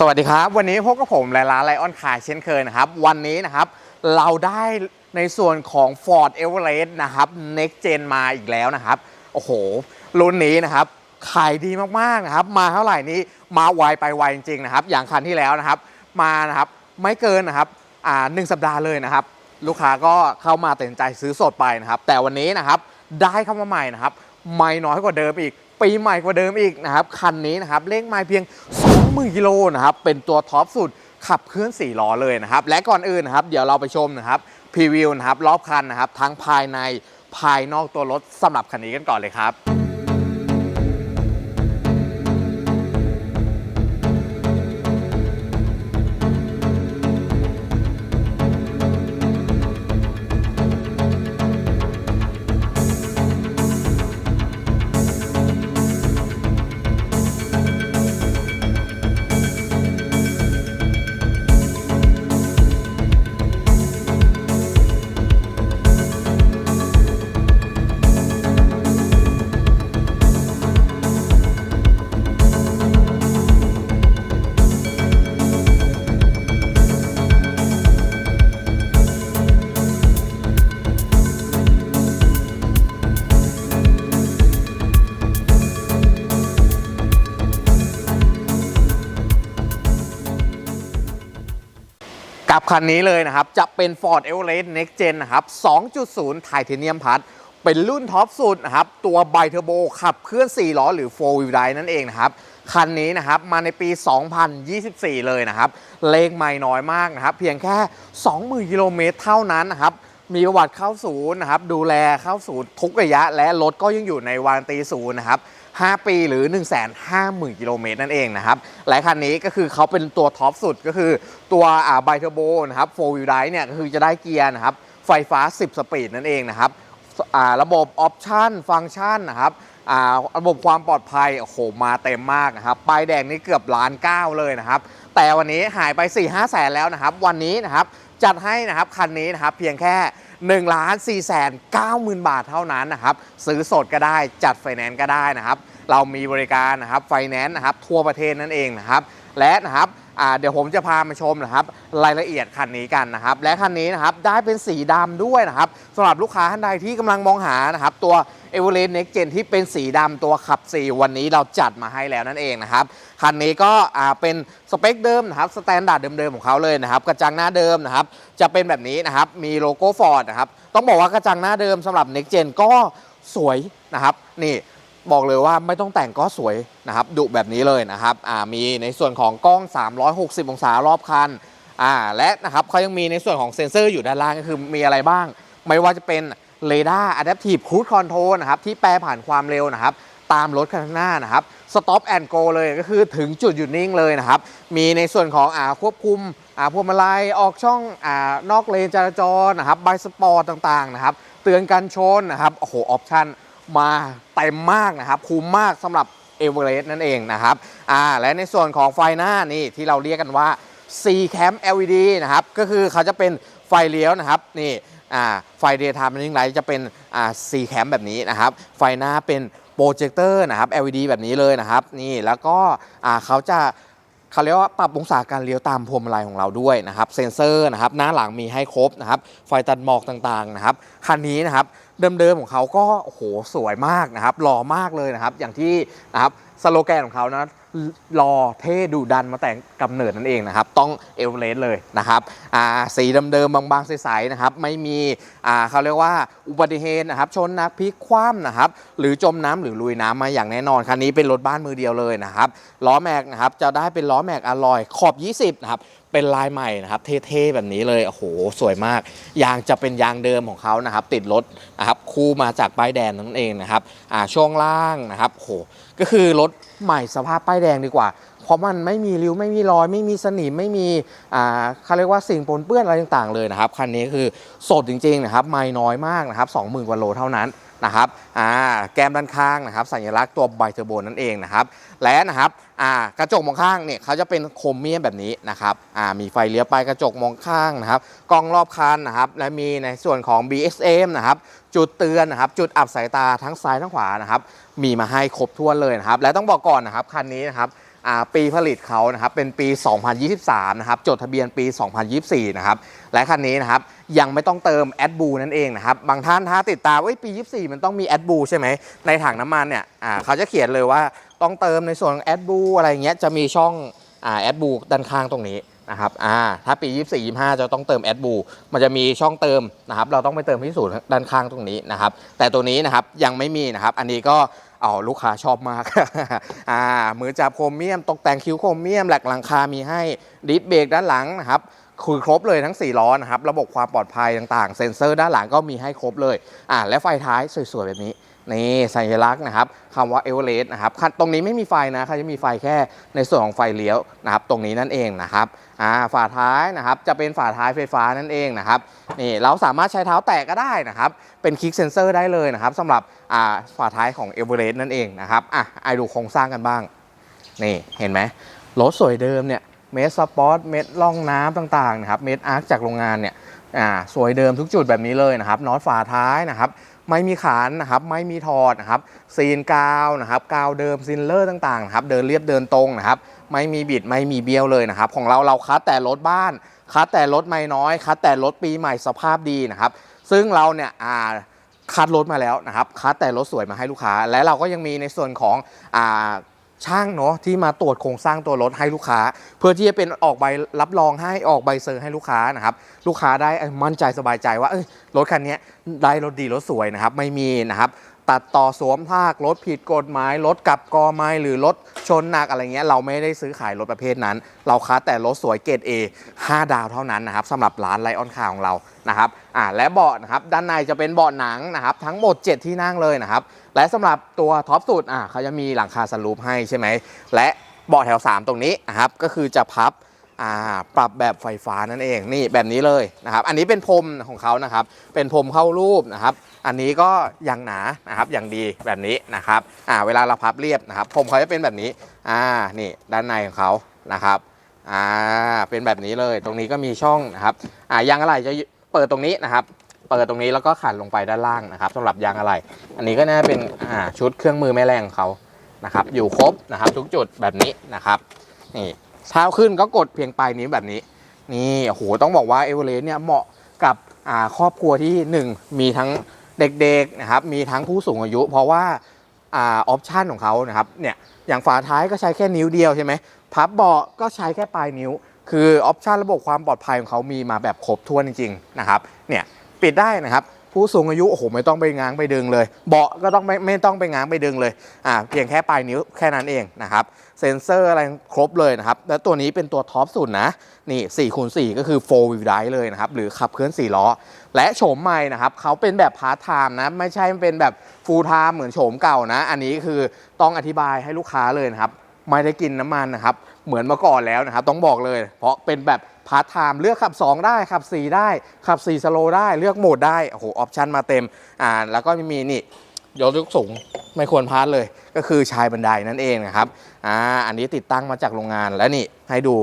สวัสดีครับ วันนี้พบกับผมและร้านไลออนคาร์เช่นเคยนะครับ วันนี้นะครับเราได้ในส่วนของ Ford Everest นะครับ Next Gen มาอีกแล้วนะครับ โอ้โห รุ่นนี้นะครับขายดีมากๆนะครับ มาเท่าไหร่นี้มาไวไปไวจริงๆนะครับ อย่างคันที่แล้วนะครับ มานะครับไม่เกินนะครับอ่าหนึ่งสัปดาห์เลยนะครับ ลูกค้าก็เข้ามาตัดสินใจซื้อสดไปนะครับ แต่วันนี้นะครับได้เข้ามาใหม่นะครับ ไม่น้อยกว่าเดิมอีก ปีใหม่กว่าเดิมอีกนะครับ คันนี้นะครับเลขไม้เพียง 20,000กิโลนะครับ เป็นตัวท็อปสุดขับเคลื่อน4ล้อเลยนะครับ และก่อนอื่นนะครับ เดี๋ยวเราไปชมนะครับพรีวิวนะครับรอบคันนะครับทั้งภายในภายนอกตัวรถสำหรับคันนี้กันก่อนเลยครับ คันนี้เลยนะครับ จะเป็น Ford Everest Next Gen นะครับ 2.0 Titanium Plus เป็นรุ่นท็อปสุดนะครับ ตัวไบเทอร์โบขับเคลื่อน 4 ล้อหรือ 4 wheel drive นั่นเองนะครับ คันนี้นะครับ มาในปี 2024 เลยนะครับ เลขไม่น้อยมากนะครับ เพียงแค่ 20,000 กิโลเมตรเท่านั้นนะครับมีประวัติเข้าศูนย์นะครับ ดูแลเข้าศูนย์ทุกระยะ และรถก็ยังอยู่ในวารันตีศูนย์นะครับ 5 ปีหรือ 150,000 กิโลเมตรนั่นเองนะครับและคันนี้ก็คือเขาเป็นตัวท็อปสุดก็คือตัวอ่าไบเทอร์โบนะครับ4 wheel drive เนี่ยก็คือจะได้เกียร์นะครับ ไฟฟ้า 10 สปีดนั่นเองนะครับอ่าระบบออปชันฟังก์ชันนะครับอ่าระบบความปลอดภัยโอ้โหมาเต็มมากนะครับป้ายแดงนี่เกือบล้านเก้าเลยนะครับ แต่วันนี้หายไป 4 5แสนแล้วนะครับ วันนี้นะครับจัดให้นะครับคันนี้นะครับเพียงแค่1ล้าน4แสน9หมื่นบาทเท่านั้นนะครับ ซื้อสดก็ได้จัดไฟแนนซ์ก็ได้นะครับ เรามีบริการนะครับไฟแนนซ์นะครับทั่วประเทศนั่นเองนะครับ และนะครับเดี๋ยวผมจะพามาชมนะครับรายละเอียดคันนี้กันนะครับ และคันนี้นะครับได้เป็นสีดำด้วยนะครับสำหรับลูกค้าท่านใดที่กำลังมองหานะครับตัว e v e r e s t Next Gen ที่เป็นสีดำตัวขับ4วันนี้เราจัดมาให้แล้วนั่นเองนะครับคันนี้ก็เป็นสเปคเดิมนะครับสแตนดาร์ดเดิมๆของเขาเลยนะครับกระจังหน้าเดิมนะครับจะเป็นแบบนี้นะครับมีโลโก้ Ford นะครับต้องบอกว่ากระจังหน้าเดิมสำหรับ Next Gen ก็สวยนะครับนี่ บอกเลยว่าไม่ต้องแต่งก็สวยนะครับดุแบบนี้เลยนะครับมีในส่วนของกล้อง 360 องศารอบคันและนะครับเขายังมีในส่วนของเซ็นเซอร์อยู่ด้านล่างก็คือมีอะไรบ้าง ไม่ว่าจะเป็นเรดาร์ Adaptive Cruise Control นะครับที่แปรผ่านความเร็วนะครับตามรถคันหน้านะครับ Stop and Go เลยก็คือถึงจุดหยุดนิ่งเลยนะครับ มีในส่วนของอ่าควบคุมอ่าพวงมาลัยออกช่องอ่านอกเลนจราจรนะครับใบสปอร์ตต่างๆนะครับ เตือนกันชนนะครับโอ้โหออปชั่น มาเต็มมากนะครับ คุ้มมากสำหรับเอเวอเรสต์นั่นเองนะครับอ่าและในส่วนของไฟหน้านี่ที่เราเรียกกันว่า C Cam LED นะครับ ก็คือเขาจะเป็นไฟเลี้ยวนะครับนี่อ่าไฟ Daytime Running Light จะเป็นอ่า C Cam แบบนี้นะครับ ไฟหน้าเป็นโปรเจคเตอร์นะครับ LED แบบนี้เลยนะครับ นี่แล้วก็อ่าเขาจะเขาเรียกว่าปรับองศาการเลี้ยวตามพวงมาลัยของเราด้วยนะครับ เซ็นเซอร์นะครับ หน้าหลังมีให้ครบนะครับ ไฟตัดหมอกต่างๆนะครับ คันนี้นะครับ เดิมๆของเขาก็โอ้โหสวยมากนะครับหล่อมากเลยนะครับ อย่างที่นะครับสโลแกนของเขานะรอเท่ดุดันมาแต่งกำเนิดนั่นเองนะครับ ต้องเอเวอเรสต์เลยนะครับอ่าสีเดิมๆบางๆใสๆนะครับ ไม่มีอ่าเขาเรียกว่าอุบัติเหตุนะครับ ชนนักพลิกคว่ำนะครับ หรือจมน้ำหรือลุยน้ำมาอย่างแน่นอน คันนี้เป็นรถบ้านมือเดียวเลยนะครับ ล้อแม็กนะครับ จะได้เป็นล้อแม็กอลลอยขอบ 20 นะครับ เป็นลายใหม่นะครับ เท่ๆแบบนี้เลยโอ้โหสวยมาก ยางจะเป็นยางเดิมของเขานะครับ ติดรถนะครับคู่มาจากป้ายแดงนั่นเองนะครับอ่าช่วงล่างนะครับโอ้โหก็คือรถใหม่สภาพป้ายแดงดีกว่า เพราะมันไม่มีริ้วไม่มีรอย ไม่มีสนิมไม่มีอ่าเขาเรียกว่าสิ่งปนเปื้อนอะไรต่างๆเลยนะครับคันนี้คือสดจริงๆนะครับไม่น้อยมากนะครับ20,000กว่าโลเท่านั้น นะครับอ่าแก้มด้านข้างนะครับสัญลักษณ์ตัวไบเทอร์โบนั่นเองนะครับและนะครับอ่ากระจกมองข้างเนี่ยเขาจะเป็นโครเมียมแบบนี้นะครับอ่ามีไฟเลี้ยวไปกระจกมองข้างนะครับกล้องรอบคันนะครับและมีในส่วนของ BSM นะครับจุดเตือนนะครับจุดอับสายตาทั้งซ้ายทั้งขวานะครับมีมาให้ครบถ้วนเลยนะครับและต้องบอกก่อนนะครับคันนี้นะครับ ปีผลิตเขานะครับเป็นปี 2023 นะครับ จดทะเบียนปี 2024 นะครับ และคันนี้นะครับยังไม่ต้องเติมแอดบูนั่นเองนะครับ บางท่านถ้าติดตามเอ้ยปี 24 มันต้องมีแอดบูใช่ไหม ในถังน้ำมันเนี่ยเขาจะเขียนเลยว่าต้องเติมในส่วนของแอดบูอะไรเงี้ยจะมีช่องแอดบูด้านข้างตรงนี้นะครับอ่าถ้าปี 24 25 จะต้องเติมแอดบูมันจะมีช่องเติมนะครับ เราต้องไปเติมที่ศูนย์ด้านข้างตรงนี้นะครับ แต่ตัวนี้นะครับยังไม่มีนะครับ อันนี้ก็ อ๋อลูกค้าชอบมาก อ่ามือจับโครเมียม ตกแต่งคิ้วโครเมียมแหลกหลังคามีให้ดิสเบรกด้านหลังนะครับคือครบเลยทั้ง 4 ล้อนะครับ ระบบความปลอดภัยต่างๆ เซ็นเซอร์ด้านหลังก็มีให้ครบเลยอ่าและไฟท้ายสวยๆ แบบนี้ นี่สัญลักษณ์นะครับคำว่าเอเวอเรสต์นะครับตรงนี้ไม่มีไฟนะเขาจะมีไฟแค่ในส่วนของไฟเลี้ยวนะครับ ตรงนี้นั่นเองนะครับอ่าฝาท้ายนะครับจะเป็นฝาท้ายไฟฟ้านั่นเองนะครับนี่เราสามารถใช้เท้าแตะก็ได้นะครับ เป็นคลิกเซนเซอร์ได้เลยนะครับสำหรับอ่าฝาท้ายของเอเวอเรสต์นั่นเองนะครับอะไอดูโครงสร้างกันบ้างนี่เห็นไหมรถสวยเดิมเนี่ยเมดสปอร์ตเมดล่องน้ำต่างๆนะครับเมดอาร์คจากโรงงานเนี่ยอ่าสวยเดิมทุกจุดแบบนี้เลยนะครับน็อตฝาท้ายนะครับ ไม่มีขานนะครับไม่มีถอดนะครับซีนกาวนะครับกาวเดิมซินเลอร์ต่างๆนะครับเดินเรียบเดินตรงนะครับไม่มีบิดไม่มีเบี้ยวเลยนะครับของเราเราคัดแต่รถบ้านคัดแต่รถไม่น้อยคัดแต่รถปีใหม่สภาพดีนะครับซึ่งเราเนี่ยอ่าคัดรถมาแล้วนะครับคัดแต่รถสวยมาให้ลูกค้า และเราก็ยังมีในส่วนของอ่า ช่างเนาะที่มาตรวจโครงสร้างตัวรถให้ลูกค้า เพื่อที่จะเป็นออกใบรับรองให้ออกใบเซอร์ให้ลูกค้านะครับลูกค้าได้มั่นใจสบายใจว่าเอ้ยรถคันนี้ได้รถดีรถสวยนะครับไม่มีนะครับ ตัดต่อสวมภาครถผิดกฎหมายรถกับกอไม้หรือรถชนหนักอะไรเงี้ยเราไม่ได้ซื้อขายรถประเภทนั้น เราคัดแต่รถสวยเกรด A 5 ดาวเท่านั้นนะครับสำหรับร้านไลออนคาของเรานะครับอ่าและเบาะนะครับด้านในจะเป็นเบาะหนังนะครับทั้งหมด 7 ที่นั่งเลยนะครับและสำหรับตัวท็อปสุดอ่าเขาจะมีหลังคาสลูปให้ใช่ไหมและเบาะแถว 3 ตรงนี้นะครับก็คือจะพับ อ่าปรับแบบไฟฟ้านั่นเองนี่แบบนี้เลยนะครับ อันนี้เป็นพรมของเขานะครับ เป็นพรมเข้ารูปนะครับ อันนี้ก็อย่างหนานะครับอย่างดีแบบนี้นะครับอ่าเวลาเราพับเรียบนะครับพรมเขาจะเป็นแบบนี้อ่านี่ด้านในของเขานะครับอ่าเป็นแบบนี้เลยตรงนี้ก็มีช่องนะครับอ่ายางอะไรจะเปิดตรงนี้นะครับ เปิดตรงนี้แล้วก็ขันลงไปด้านล่างนะครับสำหรับยางอะไร อันนี้ก็น่าเป็นอ่าชุดเครื่องมือแม่แรงของเขานะครับ อยู่ครบนะครับ ทุกจุดแบบนี้นะครับนี่ เช้าขึ้นก็กดเพียงปลายนิ้วแบบนี้ นี่โอ้โหต้องบอกว่าเอเวอเรสต์เนี่ยเหมาะกับครอบครัวที่ 1 มีทั้งเด็กๆนะครับมีทั้งผู้สูงอายุ เพราะว่าอ่าออปชันของเขานะครับเนี่ยอย่างฝาท้ายก็ใช้แค่นิ้วเดียวใช่ไหมพับเบาะก็ใช้แค่ปลายนิ้ว คือออปชันระบบความปลอดภัยของเขามีมาแบบครบถ้วนจริงๆนะครับเนี่ยปิดได้นะครับ ผู้สูงอายุโอ้โหไม่ต้องไปง้างไปดึงเลย เบาะก็ต้องไม่ไม่ต้องไปง้างไปดึงเลยอ่าเพียงแค่ปลายนิ้วแค่นั้นเองนะครับเซ็นเซอร์อะไรครบเลยนะครับ แล้วตัวนี้เป็นตัวท็อปสุดนะ นี่4คูณ4ก็คือ 4 wheel drive เลยนะครับ หรือขับเคลื่อน 4 ล้อ และโฉมใหม่นะครับ เขาเป็นแบบพาร์ทไทม์นะ ไม่ใช่เป็นแบบ full time เหมือนโฉมเก่านะ อันนี้คือต้องอธิบายให้ลูกค้าเลยนะครับ ไม่ได้กินน้ำมันนะครับ เหมือนเมื่อก่อนแล้วนะครับ ต้องบอกเลย เพราะเป็นแบบ พาร์ทไทม์เลือกขับ 2 ได้ขับ 4 ได้ขับ 4 สโลได้เลือกโหมดได้โอ้โหออปชันมาเต็มอ่าแล้วก็มีนี่ยกยกสูงไม่ควรพลาดเลย ก็คือชายบันไดนั่นเองนะครับอ่าอันนี้ติดตั้งมาจากโรงงานและนี่ให้ดู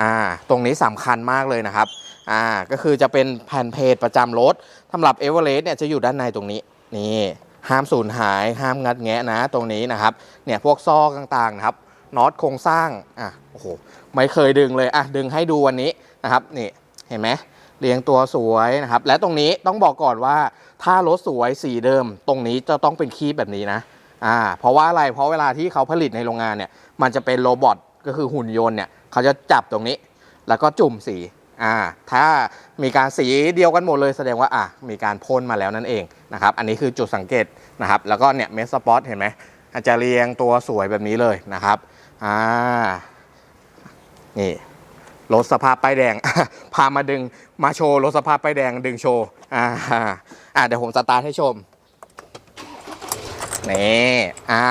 อ่าตรงนี้สำคัญมากเลยนะครับอ่าก็คือจะเป็นแผ่นเพจประจำรถสำหรับเอเวอเรสต์เนี่ยจะอยู่ด้านในตรงนี้นี่ห้ามสูญหายห้ามงัดแงะนะตรงนี้นะครับเนี่ยพวกซอกต่างๆนะครับ น็อตโครงสร้างอะโอ้โหไม่เคยดึงเลยอะดึงให้ดูวันนี้นะครับนี่เห็นไหมเรียงตัวสวยนะครับ และตรงนี้ต้องบอกก่อนว่า ถ้ารถสวยสีเดิม ตรงนี้จะต้องเป็นคีบแบบนี้นะอ่าเพราะว่าอะไรเพราะเวลาที่เขาผลิตในโรงงานเนี่ยมันจะเป็นโรบอทก็คือหุ่นยนต์เนี่ยเขาจะจับตรงนี้ แล้วก็จุ่มสีอ่าถ้ามีการสีเดียวกันหมดเลยแสดงว่าอะมีการพ่นมาแล้วนั่นเองนะครับอันนี้คือจุดสังเกตนะครับแล้วก็เนี่ยเมสสปอตเห็นไหมอาจจะเรียงตัวสวยแบบนี้เลยนะครับ อ่า นี่รถสภาพป้ายแดง พามาดึงมาโชว์รถสภาพป้ายแดงดึงโชว์ อ่าอ่าเดี๋ยวผมสตาร์ทให้ชม นี่อ่า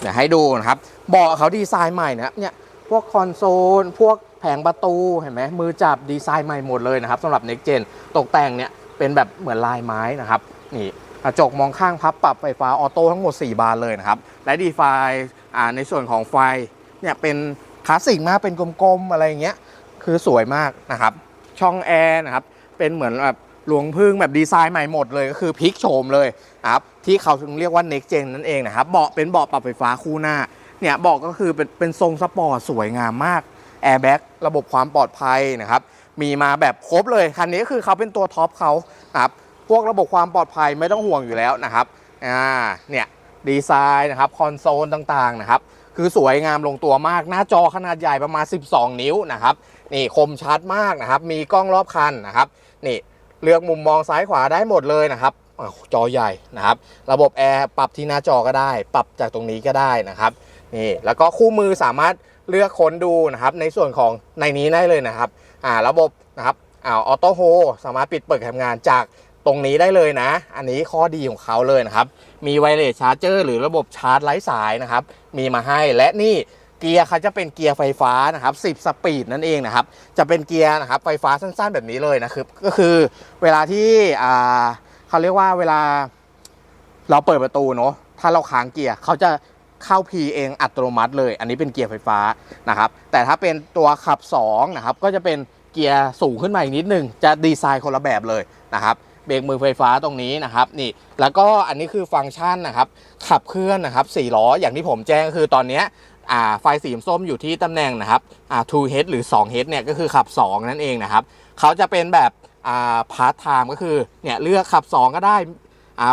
เดี๋ยวให้ดูนะครับ เบาะเขาดีไซน์ใหม่นะครับ เนี่ย พวกคอนโซล พวกแผงประตู เห็นไหม มือจับดีไซน์ใหม่หมดเลยนะครับสำหรับ Next Gen ตกแต่งเนี่ย เป็นแบบเหมือนลายไม้นะครับ นี่กระจกมองข้างพับปรับไฟฟ้าออโต้ทั้งหมด 4 บานเลยนะครับ และดีไฟ อ่าในส่วนของไฟเนี่ยเป็นคลาสสิกมากเป็นกลมๆอะไรอย่างเงี้ยคือสวยมากนะครับ ช่องแอร์นะครับเป็นเหมือนแบบหลวงพึ่งแบบดีไซน์ใหม่หมดเลยก็คือพลิกโฉมเลยครับที่เขาถึงเรียกว่า next gen นั่นเองนะครับเบาะเป็นเบาะปรับไฟฟ้าคู่หน้าเนี่ยเบอกก็คือเป็นเป็นทรงสปอร์ตสวยงามมากแอร์แบ็กระบบความปลอดภัยนะครับมีมาแบบครบเลยคันนี้ก็คือเขาเป็นตัวท็อปเขาครับพวกระบบความปลอดภัยไม่ต้องห่วงอยู่แล้วนะครับอ่าเนี่ย ดีไซน์นะครับคอนโซลต่างๆนะครับคือสวยงามลงตัวมากหน้าจอขนาดใหญ่ประมาณ 12 นิ้วนะครับนี่คมชัดมากนะครับ มีกล้องรอบคันนะครับนี่เลือกมุมมองซ้ายขวาได้หมดเลยนะครับอจอใหญ่นะครับ ระบบแอร์ปรับที่หน้าจอก็ได้ ปรับจากตรงนี้ก็ได้นะครับนี่แล้วก็คู่มือสามารถเลือกค้นดูนะครับ ในส่วนของในนี้ได้เลยนะครับอ่าระบบนะครับอ่าออโต้โฮสามารถปิดเปิดทำงานจาก รงนี้ได้เลยนะ อันนี้ข้อดีของเขาเลยนะครับ มีไวเลสชาร์เจอร์หรือระบบชาร์จไร้สายนะครับ มีมาให้และนี่เกียร์เขาจะเป็นเกียร์ไฟฟ้านะครับ 10 สปีดนั่นเองนะครับ จะเป็นเกียร์นะครับไฟฟ้าสั้นๆแบบนี้เลยนะครับ ก็คือเวลาที่เขาเรียกว่าเวลาเราเปิดประตูเนาะ ถ้าเราค้างเกียร์เขาจะเข้า P เองอัตโนมัติเลย อันนี้เป็นเกียร์ไฟฟ้านะครับ แต่ถ้าเป็นตัวขับ2นะครับ ก็จะเป็นเกียร์สูงขึ้นมาอีกนิดนึง จะดีไซน์คนละแบบเลยนะครับ เบรกมือไฟฟ้าตรงนี้นะครับนี่แล้วก็อันนี้คือฟังก์ชันนะครับขับเคลื่อนนะครับ4ล้ออย่างที่ผมแจ้งคือตอนนี้ไฟสีส้มอยู่ที่ตำแหน่งนะครับอ่า2 head หรือ2 head เนี่ยก็คือขับ 2 นั่นเองนะครับเขาจะเป็นแบบพาร์ทไทม์ก็คือเนี่ยเลือกขับ 2 ก็ได้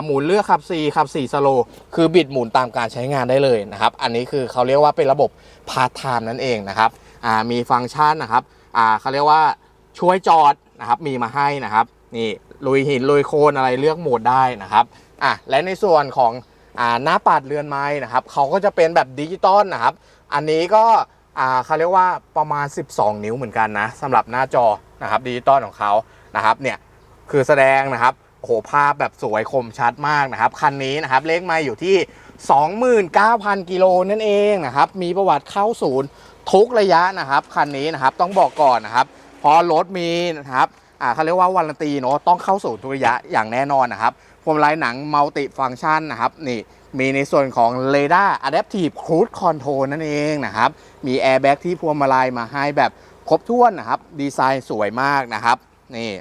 หมุนเลือกขับ 4 ขับ 4 สโล คือบิดหมุนตามการใช้งานได้เลยนะครับ อันนี้คือเขาเรียกว่าเป็นระบบพาร์ทไทม์นั่นเองนะครับมีฟังก์ชันนะครับเขาเรียกว่าช่วยจอดนะครับมีมาให้นะครับนี่ ลุยหินลุยโคลนอะไรเลือกโหมดได้นะครับอะและในส่วนของอ่าหน้าปัดเรือนไม้นะครับเขาก็จะเป็นแบบดิจิตอลนะครับ อันนี้ก็อ่าเขาเรียกว่าประมาณ 12 นิ้วเหมือนกันนะสำหรับหน้าจอนะครับดิจิตอลของเขานะครับเนี่ยคือแสดงนะครับโอ้โหภาพแบบสวยคมชัดมากนะครับ คันนี้นะครับเลขไม้อยู่ที่ 29,000 กิโลนั่นเองนะครับมีประวัติเข้าศูนย์ทุกระยะนะครับ คันนี้นะครับต้องบอกก่อนนะครับ พอรถมีนะครับ อ่าเขาเรียกว่าวารันตีเนาะต้องเข้าสู่ทุระยะอย่างแน่นอนนะครับพวงมาลัยหนังมัลติฟัง c t ชันนะครับนี่มีในส่วนของ r a d a r Adaptive Cruise Control นั่นเองนะครับมีแอร์แบ็กที่พวงมาลัยมาให้แบบครบถ้วนนะครับ ดีไซน์สวยมากนะครับนี่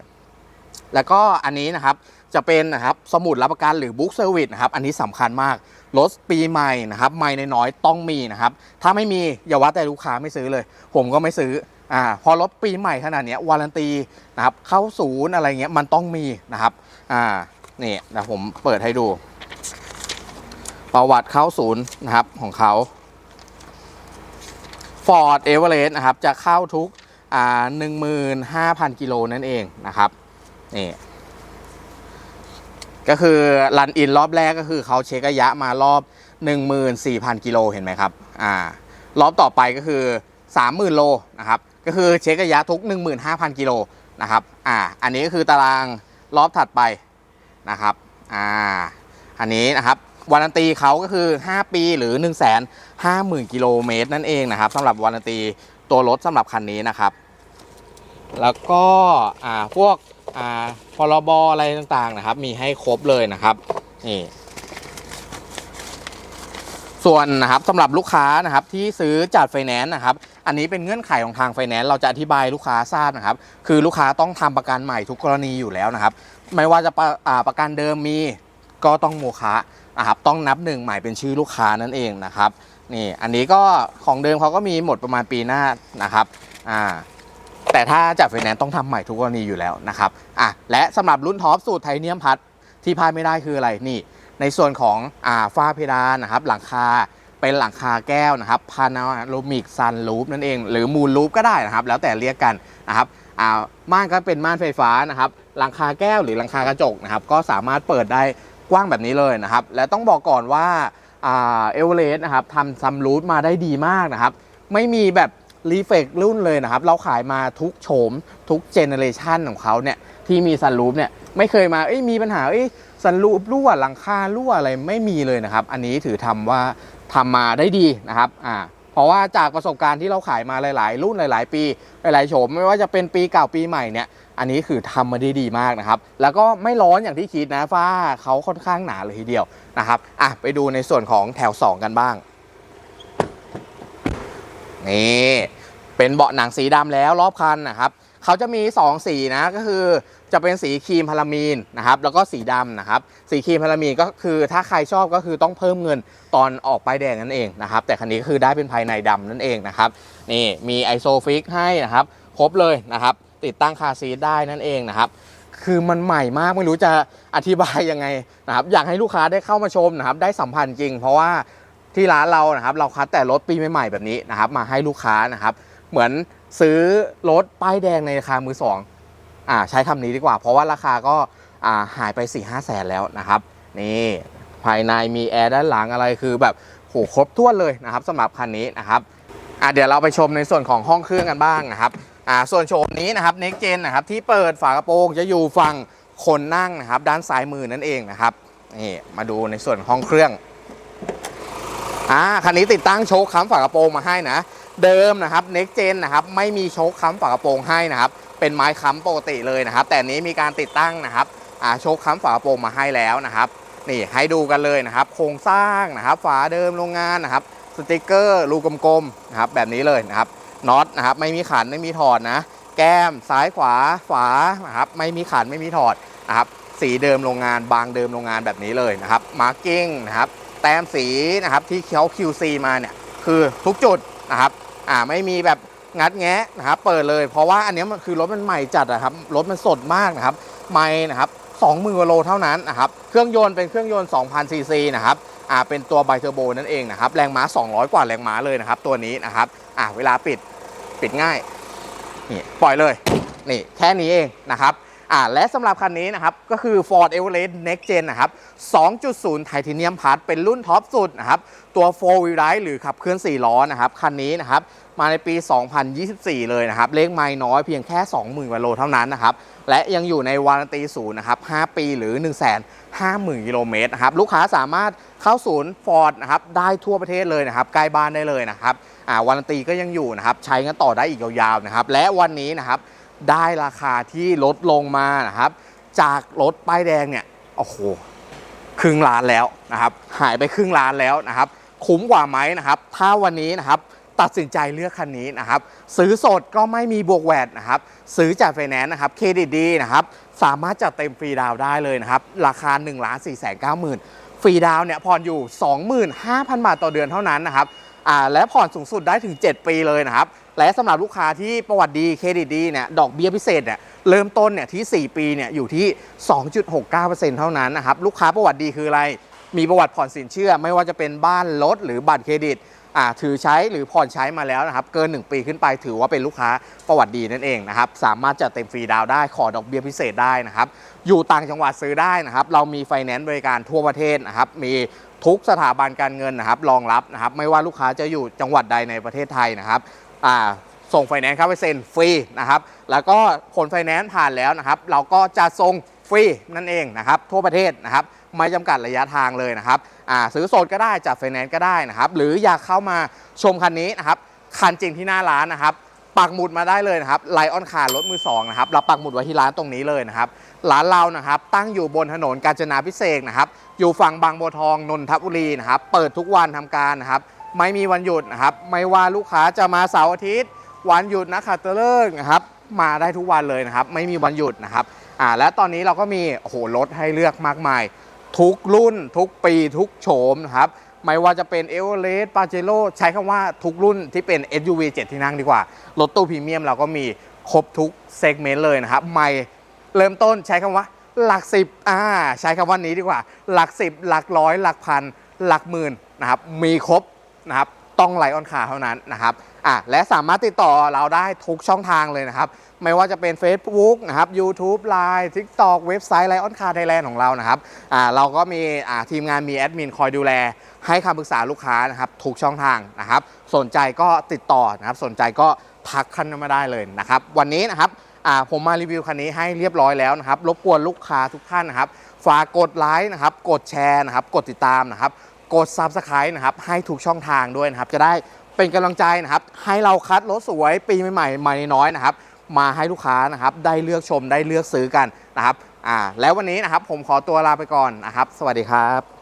แล้วก็อันนี้นะครับจะเป็นนะครับสมุดรับประกันหรือบุ๊กเซอร์วิสนะครับอันนี้สำคัญมากรถปีใหม่นะครับไม่น้อยต้องมีนะครับ ถ้าไม่มีอย่าว่าแต่ลูกค้าไม่ซื้อเลย ผมก็ไม่ซื้อ อ่าพอรถปีใหม่ขนาดนี้วารันตีนะครับเข้าศูนย์อะไรเงี้ยมันต้องมีนะครับอ่านี่นะผมเปิดให้ดู ประวัติเข้าศูนย์นะครับของเขา Ford e v e r e s t นะครับจะเข้าทุกอ่า15,000กิโลนั่นเองนะครับนี่ก็คือรันอินรอบแรกก็คือเขาเช็คระยะมารอบ 14,000 กิโลเห็นไหมครับอ่ารอบต่อไปก็คือ 30,000 โลนะครับ ก็คือเช็คระยะทุก 15,000 กิโลนะครับอ่าอันนี้ก็คือตารางรอบถัดไปนะครับอ่าอันนี้นะครับวารันตีเขาก็คือ 5 ปีหรือ 1 5 0 0 0 0 กิโลเมตรนั่นเองนะครับสำหรับวารันตีตัวรถสำหรับคันนี้นะครับ แล้วก็อ่าพวกอ่าพรบอะไรต่างๆนะครับ มีให้ครบเลยนะครับนี่ส่วนนะครับสำหรับลูกค้านะครับที่ซื้อจัดไฟแนนซ์นะครับ อันนี้เป็นเงื่อนไขของทางไฟแนนซ์เราจะอธิบายลูกค้าทราบนะครับ คือลูกค้าต้องทำประกันใหม่ทุกกรณีอยู่แล้วนะครับ ไม่ว่าจะประประกันเดิมมีก็ต้องโมคะนะครับต้องนับหนึ่งใหม่เป็นชื่อลูกค้านั่นเองนะครับนี่อันนี้ก็ของเดิมเขาก็มีหมดประมาณปีหน้านะครับอ่าแต่ถ้าจัดไฟแนนซ์ต้องทำใหม่ทุกกรณีอยู่แล้วนะครับอะและสำหรับรุ่นท็อปสูตรไทเนียมพัดที่พลาดไม่ได้คืออะไรนี่ ในส่วนของอ่าฝ้าเพดานนะครับหลังคา เป็นหลังคาแก้วนะครับพานาโรมิกซันลูปนั่นเอง หรือมูลลูปก็ได้นะครับ แล้วแต่เรียกกันนะครับอ่าม่านก็เป็นม่านไฟฟ้านะครับหลังคาแก้วหรือหลังคากระจกนะครับ ก็สามารถเปิดได้กว้างแบบนี้เลยนะครับ และต้องบอกก่อนว่าอ่าเอเวอเรสต์นะครับทำซัมรูทมาได้ดีมากนะครับ ไม่มีแบบรีเฟกรุ่นเลยนะครับ เราขายมาทุกโฉมทุกเจเนเรชันของเขาเนี่ยที่มีซันรูฟเนี่ยไม่เคยมาเอ้ยมีปัญหาเอ้ยซันรูฟรั่วหลังคารั่วอะไรไม่มีเลยนะครับ อันนี้ถือทำว่า ทำมาได้ดีนะครับอ่าเพราะว่าจากประสบการณ์ที่เราขายมาหลาย ๆ รุ่นหลาย ๆ ปีหลายๆโฉมไม่ว่าจะเป็นปีเก่าปีใหม่เนี่ยอันนี้คือทำมาได้ดีมากนะครับ แล้วก็ไม่ร้อนอย่างที่คิดนะฝ้าเขาค่อนข้างหนาเลยทีเดียวนะครับอะไปดูในส่วนของแถว 2 กันบ้างนี่ เป็นเบาะหนังสีดำแล้วรอบคันนะครับเขาจะมี 2 สีนะก็คือจะเป็นสีครีมพารามีนนะครับแล้วก็สีดำนะครับสีครีมพารามีนก็คือถ้าใครชอบก็คือต้องเพิ่มเงินตอนออกป้ายแดงนั่นเองนะครับแต่คันนี้ก็คือได้เป็นภายในดำนั่นเองนะครับนี่มีไอโซฟิกให้นะครับครบเลยนะครับติดตั้งคาซีทได้นั่นเองนะครับคือมันใหม่มากไม่รู้จะอธิบายยังไงนะครับอยากให้ลูกค้าได้เข้ามาชมนะครับได้สัมผัสจริง เพราะว่าที่ร้านเรานะครับเราคัดแต่รถปีใหม่ๆแบบนี้นะครับมาให้ลูกค้านะครับ เหมือนซื้อรถป้ายแดงในราคามือสองอ่าใช้คำนี้ดีกว่า เพราะว่าราคาก็อ่าหายไป4ี่ห้าแสนแล้วนะครับ นี่ภายในมีแอร์ด้านหลังอะไรคือแบบโหครบถ้วนเลยนะครับสำหรับคันนี้นะครับอะเดี๋ยวเราไปชมในส่วนของห้องเครื่องกันบ้างนะครับอ่าส่วนโฉมนี้นะครับ Next Gen นะครับที่เปิดฝากระโปรงจะอยู่ฝั่งคนนั่งนะครับ ด้านซ้ายมือนั่นเองนะครับนี่มาดูในส่วนห้องเครื่องอ่าคันนี้ติดตั้งโชคค้ำฝากระโปรงมาให้นะ เดิมนะครับ Next Gen นะครับไม่มีโชคค้ำฝากระโปรงให้นะครับ เป็นไม้ค้ำปกติเลยนะครับ แต่นี้มีการติดตั้งนะครับโชคค้ำฝากระโปรงมาให้แล้วนะครับนี่ให้ดูกันเลยนะครับ โครงสร้างนะครับฝาเดิมโรงงานนะครับสติกเกอร์รูกลมๆนะครับแบบนี้เลยนะครับน็อตนะครับไม่มีขันไม่มีถอดนะ แก้มซ้ายขวาฝานะครับไม่มีขันไม่มีถอดนะครับสีเดิมโรงงานบางเดิมโรงงานแบบนี้เลยนะครับมาร์กิ้งนะครับแต้มสีนะครับที่เขา QC มาเนี่ยคือทุกจุดนะครับ อ่าไม่มีแบบงัดแงะนะครับเปิดเลยเพราะว่าอันนี้มันคือรถมันใหม่จัดอะครับรถมันสดมากนะครับไม่นะครับ20,000กว่าโลเท่านั้นนะครับเครื่องยนต์เป็นเครื่องยนต์2,000ซีซีนะครับอ่าเป็นตัวไบเทอร์โบนั่นเองนะครับแรงม้า 200 กว่าแรงม้าเลยนะครับตัวนี้นะครับอ่าเวลาปิดปิดง่ายนี่ปล่อยเลยนี่แค่นี้เองนะครับ อ่าและสำหรับคันนี้นะครับ ก็คือ Ford Everest Next Gen นะครับ 2.0 Titanium Plus เป็นรุ่นท็อปสุดนะครับ ตัว 4 wheel drive หรือขับเคลื่อน 4 ล้อนะครับ คันนี้นะครับ มาในปี 2024 เลยนะครับ เลขไม่น้อยเพียงแค่ 20,000กว่าโลเท่านั้นนะครับ และยังอยู่ในวารันตีศูนย์นะครับ 5 ปีหรือ150,000กิโลเมตรนะครับ ลูกค้าสามารถเข้าศูนย์ Ford นะครับ ได้ทั่วประเทศเลยนะครับ ใกล้บ้านได้เลยนะครับ อ่าวารันตีก็ยังอยู่นะครับ ใช้กันต่อได้อีกยาวๆนะครับ และวันนี้นะครับ ได้ราคาที่ลดลงมานะครับ จากรถป้ายแดงเนี่ยโอ้โหครึ่งล้านแล้วนะครับ หายไปครึ่งล้านแล้วนะครับ คุ้มกว่าไหมนะครับ ถ้าวันนี้นะครับตัดสินใจเลือกคันนี้นะครับ ซื้อสดก็ไม่มีบวกแวดนะครับ ซื้อจากไฟแนนซ์นะครับเครดิตดีนะครับ สามารถจัดเต็มฟรีดาวได้เลยนะครับ ราคา1นึ่งล้านสี่แสนเก้าหมื่นฟรีดาวเนี่ยผ่อนอยู่ 25,000 บาทต่อเดือนเท่านั้นนะครับอ่าและผ่อนสูงสุดได้ถึง 7 ปีเลยนะครับ และสำหรับลูกค้าที่ประวัติดีเครดิตดีเนี่ยดอกเบี้ยพิเศษเนี่ยเริ่มต้นเนี่ยที่ 4 ปีเนี่ยอยู่ที่ 2.69%เท่านั้นนะครับลูกค้าประวัติดีคืออะไร มีประวัติผ่อนสินเชื่อ ไม่ว่าจะเป็นบ้านรถหรือบัตรเครดิตอ่าถือใช้หรือผ่อนใช้มาแล้วนะครับเกิน 1 ปีขึ้นไปถือว่าเป็นลูกค้าประวัติดีนั่นเองนะครับสามารถจัดเต็มฟรีดาวได้ขอดอกเบี้ยพิเศษได้นะครับอยู่ต่างจังหวัดซื้อได้นะครับเรามีไฟแนนซ์บริการทั่วประเทศนะครับมีทุกสถาบันการเงินนะครับรองรับนะครับไม่ว่าลูกค้าจะอยู่จังหวัดใดในประเทศไทยนะครับ ส่งไฟแนนซ์เข้าไปเซ็นฟรีนะครับ แล้วก็ผลไฟแนนซ์ผ่านแล้วนะครับ เราก็จะส่งฟรีนั่นเองนะครับ ทั่วประเทศนะครับ ไม่จำกัดระยะทางเลยนะครับซื้อสดก็ได้จัดไฟแนนซ์ก็ได้นะครับ หรืออยากเข้ามาชมคันนี้นะครับ คันจริงที่หน้าร้านนะครับปักหมุดมาได้เลยนะครับไลออนคาร์รถมือสองนะครับเราปักหมุดไว้ที่ร้านตรงนี้เลยนะครับ ร้านเรานะครับ ตั้งอยู่บนถนนกาญจนาพิเศษกนะครับ อยู่ฝั่งบางบัวทองนนทบุรีนะครับ เปิดทุกวันทำการนะครับ ไม่มีวันหยุดนะครับ ไม่ว่าลูกค้าจะมาเสาร์อาทิตย์ วันหยุดนักขัตฤกษ์นะครับ มาได้ทุกวันเลยนะครับ ไม่มีวันหยุดนะครับอ่าและตอนนี้เราก็มีโอ้โหรถให้เลือกมากมาย ทุกรุ่น ทุกปี ทุกโฉมนะครับไม่ว่าจะเป็นเอเวอเรสต์ปาเจโร่ใช้คำว่าทุกรุ่นที่เป็น SUV 7 ที่นั่งดีกว่า รถตู้พรีเมียมเราก็มีครบทุกเซกเมนต์เลยนะครับ ไม่เริ่มต้นใช้คำว่าหลักสิบอ่าใช้คำว่านี้ดีกว่า หลักสิบหลักร้อยหลักพันหลักหมื่นนะครับมีครบ นะครับต้องไลออนคาเท่านั้นนะครับอะและสามารถติดต่อเราได้ทุกช่องทางเลยนะครับ ไม่ว่าจะเป็น Facebook นะครับ YouTube Line TikTok เว็บไซต์ไลออนคาไทยแลนด์ของเรานะครับอ่าเราก็มีอ่าทีมงานมีแอดมินคอยดูแล ให้คำปรึกษาลูกค้านะครับทุกช่องทางนะครับ สนใจก็ติดต่อนะครับสนใจก็ทักคันมาได้เลยนะครับ วันนี้นะครับอ่าผมมารีวิวคันนี้ให้เรียบร้อยแล้วนะครับ รบกวนลูกค้าทุกท่านนะครับ ฝากกดไลค์นะครับ กดแชร์นะครับ กดติดตามนะครับ กด Subscribe นะครับให้ทุกช่องทางด้วยนะครับ จะได้เป็นกำลังใจนะครับ ให้เราคัดรถสวยปีใหม่ๆใหม่น้อยนะครับ มาให้ลูกค้านะครับ ได้เลือกชมได้เลือกซื้อกันนะครับอ่าแล้ววันนี้นะครับผมขอตัวลาไปก่อนนะครับ สวัสดีครับ